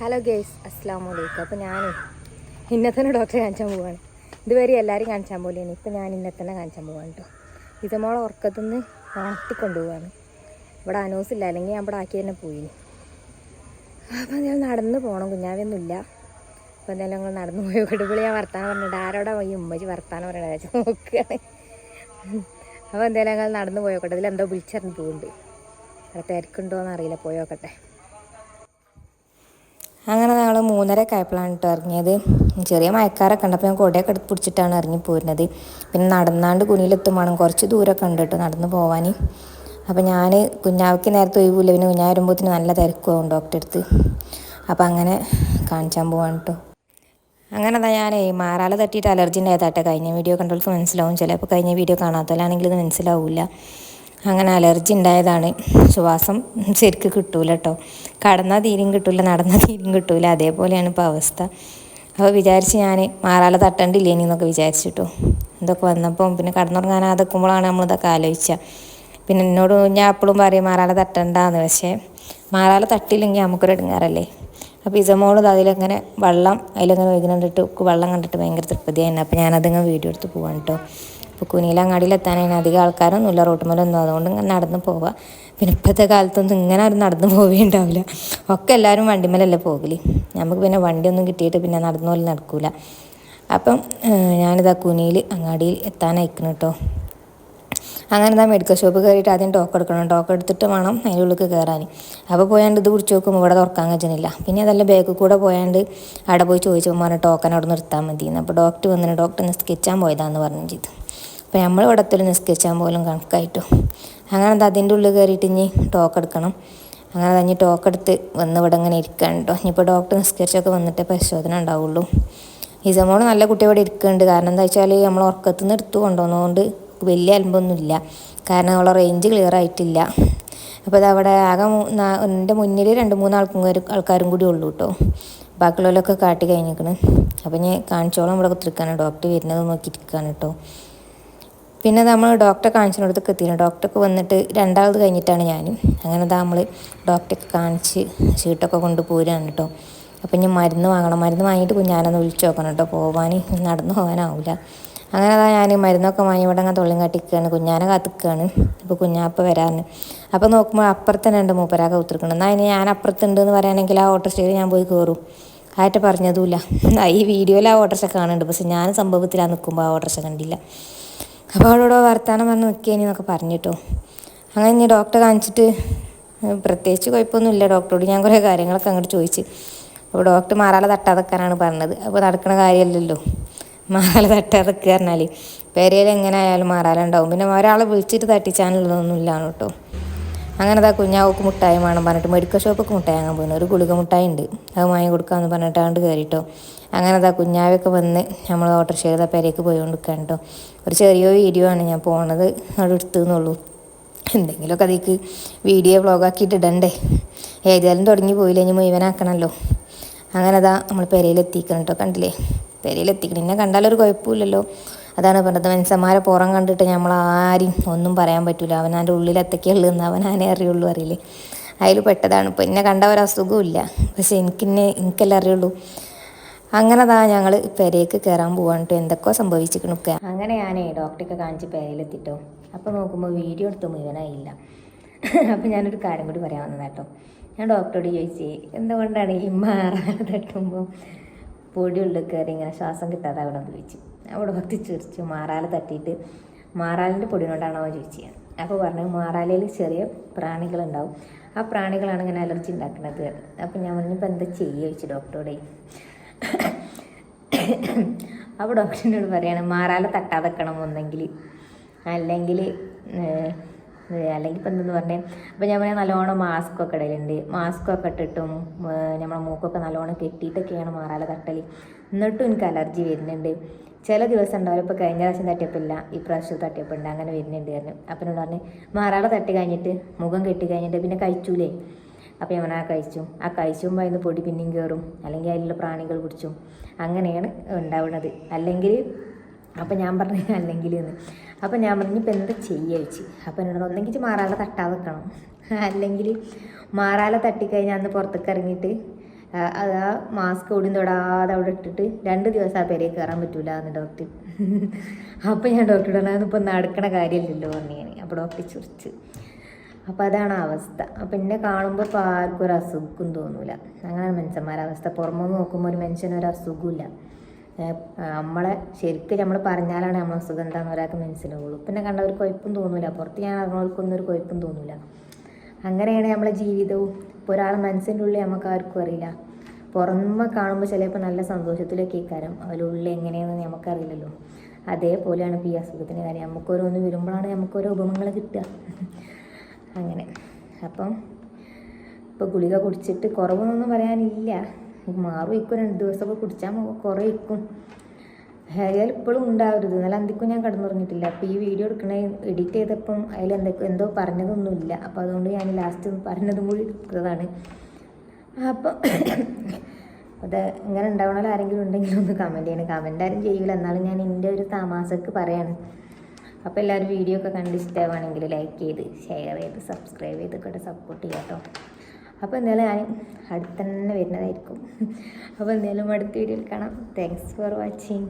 Hello guys അസ്സാം വലൈക്കും അപ്പോൾ ഞാൻ ഇന്നത്തന്നെ ഡോക്ടറെ കാണിച്ചാൻ പോവാണ്. ഇതുവരെ എല്ലാവരും കാണിച്ചാൻ പോലെയാണ്. ഇപ്പം ഞാൻ ഇന്നത്തന്നെ കാണിച്ചാൻ പോവാണ് കേട്ടോ ഇതമോളെ ഉറക്കത്തുനിന്ന് ഉണർത്തിക്കൊണ്ടുപോവാണ് ഇവിടെ അനൂസില്ല അല്ലെങ്കിൽ ഞാൻ ഇവിടെ ആക്കി തന്നെ പോയി. അപ്പോൾ ഞാൻ നടന്ന് പോകണം കുഞ്ഞാവൊന്നുമില്ല അപ്പോൾ എന്തായാലും ഞങ്ങൾ നടന്നു പോയി. കടുപിളി ഞാൻ വർത്താനം പറഞ്ഞിട്ട് ആരോടെ പോയി ഉമ്മച്ചി വർത്താനം പറയണത്? നോക്കുകയാണ് അപ്പോൾ എന്തായാലും ഞങ്ങൾ നടന്നു പോയോക്കട്ടെ. ഇതിലെന്തോ വിളിച്ചറിഞ്ഞ് പോകുന്നുണ്ട്. അവിടെ തിരക്കുണ്ടോയെന്ന് അറിയില്ല പോയോക്കട്ടെ. അങ്ങനെ ഞങ്ങൾ മൂന്നര ആയപ്പോഴാണ് കേട്ടോ ഇറങ്ങിയത്. ചെറിയ മയക്കാരൊക്കെ ഉണ്ട്. അപ്പോൾ ഞാൻ കൊടയൊക്കെ എടുത്ത് പിടിച്ചിട്ടാണ് ഇറങ്ങി പോരുന്നത്. പിന്നെ നടന്നാണ്ട് കുനിയിലെത്തും കുറച്ച് ദൂരമൊക്കെ ഉണ്ട് കേട്ടോ നടന്ന് പോവാൻ. അപ്പോൾ ഞാൻ കുഞ്ഞാവയ്ക്ക് നേരത്തെ ഒഴിവില്ല. പിന്നെ കുഞ്ഞാ വരുമ്പോഴത്തേന് നല്ല തിരക്കുമാവും ഡോക്ടറെ അടുത്ത്. അപ്പോൾ അങ്ങനെ കാണിച്ചാൻ പോവാണ് കേട്ടോ അങ്ങനെ അതാ ഞാനേ മാറാല തട്ടിയിട്ട് അലർജി ഉണ്ടായതാട്ടെ കഴിഞ്ഞ വീഡിയോ കണ്ടവർക്ക് മനസ്സിലാവും. ചിലപ്പോൾ കഴിഞ്ഞ വീഡിയോ കാണാത്തവരാണെങ്കിൽ ഇത് മനസ്സിലാവില്ല അങ്ങനെ അലർജി ഉണ്ടായതാണ്. ശ്വാസം ശരിക്ക് കിട്ടൂല കേട്ടോ കടന്നാൽ തീരും കിട്ടൂല നടന്നാൽ തീരും കിട്ടൂല. അതേപോലെയാണ് ഇപ്പോൾ അവസ്ഥ. അപ്പോൾ വിചാരിച്ച് ഞാൻ മാറാല തട്ടണ്ടില്ലേനി എന്നൊക്കെ വിചാരിച്ചിട്ടു ഇതൊക്കെ വന്നപ്പം പിന്നെ കടന്നുറങ്ങാൻ അതൊക്കുമ്പോഴാണ് നമ്മളിതൊക്കെ ആലോചിച്ച. പിന്നെ എന്നോട് ഞാൻ അപ്പോഴും പറയും മാറാല തട്ടണ്ടാന്ന്. പക്ഷേ മാറാല തട്ടിയില്ലെങ്കിൽ നമുക്കൊരു ഇടങ്ങാറല്ലേ അപ്പോൾ ഇസമോൾ അതിലങ്ങനെ വെള്ളം അതിലങ്ങനെ ഒഴുകുന്നുണ്ടിട്ട് വെള്ളം കണ്ടിട്ട് ഭയങ്കര തൃപ്തിയായിരുന്നു. അപ്പോൾ ഞാനതിങ്ങനെ വീഡിയോ എടുത്ത് പോകാൻ കേട്ടോ ഇപ്പോൾ കുനിയിലങ്ങാടിയിൽ എത്താനാണ് അധികം ആൾക്കാരൊന്നുമില്ല. റോട്ടുമലൊന്നും അതുകൊണ്ട് ഇങ്ങനെ നടന്ന് പോവാം. പിന്നെ ഇപ്പോഴത്തെ കാലത്തൊന്നും ഇങ്ങനെ ആരും നടന്ന് പോവുകയുണ്ടാവില്ല ഒക്കെ എല്ലാവരും വണ്ടിമേലല്ലേ പോകൽ. നമുക്ക് പിന്നെ വണ്ടിയൊന്നും കിട്ടിയിട്ട് പിന്നെ നടന്നു പോലും നടക്കൂല. അപ്പം ഞാനിതാ കുനിയിൽ അങ്ങാടിയിൽ എത്താനയക്കണം കേട്ടോ അങ്ങനെ എന്താ മെഡിക്കൽ ഷോപ്പ് കയറിയിട്ട് ആദ്യം ടോക്ക് എടുക്കണം. ടോക്ക് എടുത്തിട്ട് വേണം അതിന്റെ ഉള്ളിൽ കയറാൻ അപ്പോൾ പോയാണ്ട് ഇത് പിടിച്ച് നോക്കുമ്പോൾ ഇവിടെ തുറക്കാൻ കഴിയുന്നില്ല പിന്നെ അതല്ല ബാഗ് കൂടെ പോയാണ്ട് അവിടെ പോയി ചോദിച്ചപ്പോൾ പറഞ്ഞ ടോക്കൻ അവിടെ നിർത്താൻ മതി അപ്പോൾ ഡോക്ടർ വന്നിട്ട് ഡോക്ടർ സ്കെച്ചാൻ പോയതാന്ന് പറഞ്ഞു ചെയ്തു. അപ്പോൾ നമ്മൾ ഇവിടെ എത്തലും നിസ്കരിച്ചാൻ പോലും കണക്കായിട്ടു. അങ്ങനെ എന്താ അതിന്റെ ഉള്ളിൽ കയറിയിട്ട് ഇനി ടോക്ക് എടുക്കണം. അങ്ങനെ തന്നെ ടോക്ക് എടുത്ത് വന്ന് ഇവിടെ ഇങ്ങനെ ഇരിക്കാൻ കേട്ടോ ഇനിയിപ്പോൾ ഡോക്ടർ നിസ്കരിച്ചൊക്കെ വന്നിട്ടേ പരിശോധന ഉണ്ടാവുള്ളൂ. ഇസമോൾ നല്ല കുട്ടി ഇവിടെ ഇരിക്കുന്നുണ്ട്. കാരണം എന്താ വെച്ചാൽ നമ്മൾ ഉറക്കത്തു നിന്ന് എടുത്തു കൊണ്ടുവന്നതുകൊണ്ട് വലിയ അലമ്പൊന്നുമില്ല. കാരണം അവളെ റേഞ്ച് ക്ലിയർ ആയിട്ടില്ല. അപ്പോൾ അതവിടെ ആകെ എന്റെ മുന്നിൽ രണ്ട് മൂന്ന് ആൾക്കും ആൾക്കാരും കൂടി ഉള്ളൂ കേട്ടോ ബാക്കിയുള്ളവരൊക്കെ കാട്ടി കഴിഞ്ഞിരിക്കണ്. അപ്പം ഞാൻ കാണിച്ചോളാം ഇവിടെ കുത്തിരിക്കാണ് ഡോക്ടർ വരുന്നത് നോക്കിയിരിക്കുകയാണ് കേട്ടോ പിന്നെ നമ്മൾ ഡോക്ടറെ കാണിച്ചിടത്തൊക്കെ എത്തിയിരുന്നു ഡോക്ടർക്ക് വന്നിട്ട് രണ്ടാമത് കഴിഞ്ഞിട്ടാണ് ഞാൻ അങ്ങനെ ദാ നമ്മൾ ഡോക്ടറെ കാണിച്ച് ഷീട്ടൊക്കെ കൊണ്ട് പോരുകയാണ് കേട്ടോ അപ്പം ഇനി മരുന്ന് വാങ്ങണം. മരുന്ന് വാങ്ങിയിട്ട് കുഞ്ഞാനൊന്ന് വിളിച്ചു നോക്കണം കേട്ടോ പോവാൻ നടന്നു പോകാനാവില്ല അങ്ങനെ അതാ ഞാൻ മരുന്നൊക്കെ വാങ്ങി ഇവിടെ അങ്ങനെ തുള്ളിയും കാട്ടിക്കുകയാണ് കുഞ്ഞാനെ കാത്തിക്കുകയാണ് ഇപ്പോൾ കുഞ്ഞാപ്പ വരാമെന്ന് അപ്പോൾ നോക്കുമ്പോൾ അപ്പുറത്ത് തന്നെ ഉണ്ട് മൂപ്പരാകെ കുത്തിരിക്കണം എന്നാൽ ഇനി ഞാൻ അപ്പുറത്തുണ്ട് എന്ന് പറയുകയാണെങ്കിൽ ആ ഓട്ടോസ്റ്റേയിൽ ഞാൻ പോയി കയറും ആയിട്ട് പറഞ്ഞതുമില്ല. ആ, ഈ വീഡിയോയിൽ ആ ഓട്ടോറിക്ഷ കാണുന്നുണ്ട്. പക്ഷെ ഞാൻ സംഭവത്തിലാണ് നിൽക്കുമ്പോൾ ആ ഓട്ടോറിക്ഷ കണ്ടില്ല. അപ്പോൾ അവളോട് വർത്താനം പറഞ്ഞ് നിൽക്കേനി എന്നൊക്കെ പറഞ്ഞിട്ടോ. അങ്ങനെ ഇനി ഡോക്ടറെ കാണിച്ചിട്ട് പ്രത്യേകിച്ച് കുഴപ്പമൊന്നുമില്ല ഡോക്ടറോട് ഞാൻ കുറേ കാര്യങ്ങളൊക്കെ അങ്ങോട്ട് ചോദിച്ച്. അപ്പോൾ ഡോക്ടർ മാറാല തട്ടാതെക്കാനാണ് പറഞ്ഞത്. അപ്പോൾ നടക്കുന്ന കാര്യമല്ലല്ലോ. മാറാല തട്ടാതെക്കുക പറഞ്ഞാൽ പെരയിൽ എങ്ങനെ ആയാലും മാറാല ഉണ്ടാവും പിന്നെ ഒരാളെ വിളിച്ചിട്ട് തട്ടിച്ചാനുള്ളതൊന്നും ഇല്ലാണ് കേട്ടോ അങ്ങനെ അതാ കുഞ്ഞാവക്ക് മുട്ടായി വേണം പറഞ്ഞിട്ട് മെഡിക്കൽ ഷോപ്പൊക്കെ മുട്ടായി വാങ്ങാൻ പോകുന്നു ഒരു ഗുളിക മുട്ടായി ഉണ്ട്. അത് വാങ്ങി കൊടുക്കാമെന്ന് പറഞ്ഞിട്ടാണ്ട് കയറിട്ടോ അങ്ങനെ അതാ കുഞ്ഞാവൊക്കെ വന്ന് നമ്മൾ ഓട്ടോറിക്ഷയുടെ പേരേക്ക് പോയി പോയിക്കൊണ്ടിരിക്കുകയാണ് കേട്ടോ ഒരു ചെറിയ വീഡിയോ ആണ് ഞാൻ പോണത്. അവിടെ എടുത്തെന്നുള്ളൂ എന്തെങ്കിലുമൊക്കെ അതിക്ക് വീഡിയോ വ്ളോഗാക്കിയിട്ട് ഇടണ്ടേ. ഏതായാലും തുടങ്ങി പോയില്ല ഇനി മുഴുവനാക്കണമല്ലോ അങ്ങനെ അതാ നമ്മൾ പെരയിലെത്തിക്കണം കേട്ടോ കണ്ടില്ലേ? പെരയിലെത്തിക്കണം എന്നെ കണ്ടാലൊരു കുഴപ്പമില്ലല്ലോ. അതാണ് പറഞ്ഞത്. മനുഷ്യന്മാരെ പുറം കണ്ടിട്ട് നമ്മൾ ആരും ഒന്നും പറയാൻ പറ്റില്ല അവനാന്റെ ഉള്ളിൽ എത്തൊക്കെയുള്ളൂ എന്ന് അവനാനേ അറിയുള്ളൂ അറിയില്ലേ? അതിൽ പെട്ടതാണ്. ഇപ്പോൾ എന്നെ കണ്ട ഒരു അസുഖമില്ല പക്ഷെ എനിക്കിന്നെ എനിക്കല്ലേ അറിയുള്ളൂ. അങ്ങനെ താ ഞങ്ങൾ പെരേക്ക് കയറാൻ പോവാൻ കേട്ടോ എന്തൊക്കെയോ സംഭവിച്ചിരിക്കണൊക്കെ അങ്ങനെ ഞാനേ ഡോക്ടറൊക്കെ കാണിച്ച് പെരയിലെത്തിട്ടോ അപ്പോൾ നോക്കുമ്പോൾ വീഡിയോ എടുത്ത് മുഴുവനായില്ല. അപ്പോൾ ഞാനൊരു കാര്യം കൂടി പറയാൻ വന്നതാട്ടോ. ഞാൻ ഡോക്ടറോട് ചോദിച്ചേ എന്തുകൊണ്ടാണ് ഈ മാറാൻ തട്ടുമ്പോൾ പൊടി ഉള്ളിൽ കയറി ഇങ്ങനെ ശ്വാസം കിട്ടാതെ അവിടെ ചോദിച്ചു. അവിടെ ഭക്തി ചിരിച്ചു. മാറാല തട്ടിയിട്ട് മാറാലിന്റെ പൊടി ചോദിച്ചത് ചോദിച്ചു അപ്പോൾ പറഞ്ഞു മാറാലയിൽ ചെറിയ പ്രാണികളുണ്ടാവും. ആ പ്രാണികളാണ് ഇങ്ങനെ അലർജി ഉണ്ടാക്കുന്നത് അപ്പോൾ ഞാൻ പറഞ്ഞു എന്താ ചെയ്യുക ചോദിച്ചു ഡോക്ടറോടെ അപ്പോൾ ഡോക്ടറിനോട് പറയാണ് മാറാല തട്ടാതെക്കണം ഒന്നെങ്കിൽ അല്ലെങ്കിൽ അല്ലെങ്കിൽ ഇപ്പം എന്തെന്ന് പറഞ്ഞേ അപ്പം ഞാൻ പറയാം നല്ലോണം മാസ്ക് ഒക്കെ ഇടലുണ്ട്. മാസ്ക് ഒക്കെ ഇട്ടിട്ടും നമ്മളെ മൂക്കൊക്കെ നല്ലോണം കെട്ടിയിട്ടൊക്കെയാണ് മാറാല തട്ടൽ എന്നിട്ടും എനിക്ക് അലർജി വരുന്നുണ്ട്. ചില ദിവസം ഉണ്ടാവും ഇപ്പോൾ കഴിഞ്ഞ പ്രാവശ്യം തട്ടിയപ്പില്ല ഈ പ്രാവശ്യം തട്ടിയപ്പുണ്ട് അങ്ങനെ വരുന്നുണ്ട് പറഞ്ഞു. അപ്പം എന്നോട് പറഞ്ഞ് മാറാല തട്ടി കഴിഞ്ഞിട്ട് മുഖം കെട്ടി കഴിഞ്ഞിട്ട് പിന്നെ കഴിച്ചൂലേ? അപ്പോൾ ഞാൻ ആ കഴിച്ചു. ആ കഴിച്ചുമ്പോൾ അതിന് പൊടി പിന്നെയും കയറും അല്ലെങ്കിൽ അതിലുള്ള പ്രാണികൾ പിടിച്ചും. അങ്ങനെയാണ് ഉണ്ടാവുന്നത്. അല്ലെങ്കിൽ അപ്പം ഞാൻ പറഞ്ഞു അല്ലെങ്കിൽ എന്ന്. അപ്പം ഞാൻ പറഞ്ഞു ഇപ്പം എന്താ ചെയ്യുക അപ്പം എന്നോട് ഒന്നെങ്കിൽ മാറാല തട്ടാതെ വെക്കണം. അല്ലെങ്കിൽ മാറാല തട്ടിക്കഴിഞ്ഞാൽ അന്ന് പുറത്തേക്ക് ഇറങ്ങിയിട്ട് അത് ആ മാസ്ക് ഓടി തൊടാതെ അവിടെ ഇട്ടിട്ട് രണ്ട് ദിവസം ആ പേരെ കയറാൻ പറ്റൂല എന്ന് ഡോക്ടർ. അപ്പോൾ ഞാൻ ഡോക്ടറോട് അതിപ്പോൾ നടക്കണ കാര്യമില്ലല്ലോ പറഞ്ഞു ഞാൻ. അപ്പോൾ ഡോക്ടർ ചുരിച്ച് അപ്പോൾ അതാണ് അവസ്ഥ. അപ്പം എന്നെ കാണുമ്പോൾ ഇപ്പോൾ ആർക്കും ഒരു അസുഖം തോന്നൂല. അങ്ങനെയാണ് മനുഷ്യന്മാരുടെ അവസ്ഥ. പുറമെ നോക്കുമ്പോൾ ഒരു മനുഷ്യന് ഒരു അസുഖമില്ല നമ്മളെ ശരിക്കും നമ്മൾ പറഞ്ഞാലാണ് നമ്മൾ അസുഖം എന്താണെന്ന് ഒരാൾക്ക് മനസ്സിലാവുള്ളൂ. പിന്നെ കണ്ട ഒരു കുഴപ്പം തോന്നൂല. പുറത്ത് ഞാൻ അറിഞ്ഞവർക്കൊന്നും ഒരു കുഴപ്പം തോന്നൂല. അങ്ങനെയാണ് നമ്മളെ ജീവിതവും. ഇപ്പോൾ ഒരാളെ മനസ്സിന്റെ ഉള്ളിൽ നമുക്ക് ആർക്കും അറിയില്ല. പുറമെ കാണുമ്പോൾ ചിലപ്പോൾ നല്ല സന്തോഷത്തിലൊക്കെ ഇക്കാരം അതിലുള്ളിൽ എങ്ങനെയാണെന്ന് നമുക്കറിയില്ലല്ലോ. അതേപോലെയാണ് ഇപ്പോൾ ഈ അസുഖത്തിന്റെ കാര്യം. നമുക്കോരോന്ന് വരുമ്പോഴാണ് നമുക്കോരോ ഉപമങ്ങൾ കിട്ടുക. അങ്ങനെ. അപ്പം ഇപ്പോൾ ഗുളിക കുടിച്ചിട്ട് കുറവൊന്നും പറയാനില്ല. മാറും ഇക്കും രണ്ട് ദിവസമൊക്കെ കുടിച്ചാൽ കുറേ ഇക്കും. ഹെയർ ഇപ്പോഴും ഉണ്ടാവരുത്. എന്നാൽ അന്തിക്കും ഞാൻ കടന്നുറങ്ങിയിട്ടില്ല. അപ്പോൾ ഈ വീഡിയോ എടുക്കണ എഡിറ്റ് ചെയ്തപ്പം അതിൽ എന്തൊക്കെ എന്തോ പറഞ്ഞതൊന്നുമില്ല. അപ്പോൾ അതുകൊണ്ട് ഞാൻ ലാസ്റ്റ് പറഞ്ഞതും കൂടി എടുത്തതാണ്. അപ്പം അത് ഇങ്ങനെ ഉണ്ടാവണമല്ലോ ആരെങ്കിലും ഉണ്ടെങ്കിൽ ഒന്ന് കമന്റ് ചെയ്യണം. കമന്റ് ആരും ചെയ്യില്ല എന്നാലും ഞാൻ എന്റെ ഒരു താമസക്ക് പറയാണ്. അപ്പോൾ എല്ലാവരും വീഡിയോ ഒക്കെ കണ്ട് ഇഷ്ടമാണെങ്കിൽ ലൈക്ക് ചെയ്ത് ഷെയർ ചെയ്ത് സബ്സ്ക്രൈബ് ചെയ്തൊക്കെ സപ്പോർട്ട് ചെയ്യാം കേട്ടോ അപ്പോൾ എന്തായാലും ഞാൻ അടുത്ത് തന്നെ വരുന്നതായിരിക്കും. അപ്പോൾ എന്തായാലും അടുത്ത വീഡിയോയിൽ കാണാം. Thanks for watching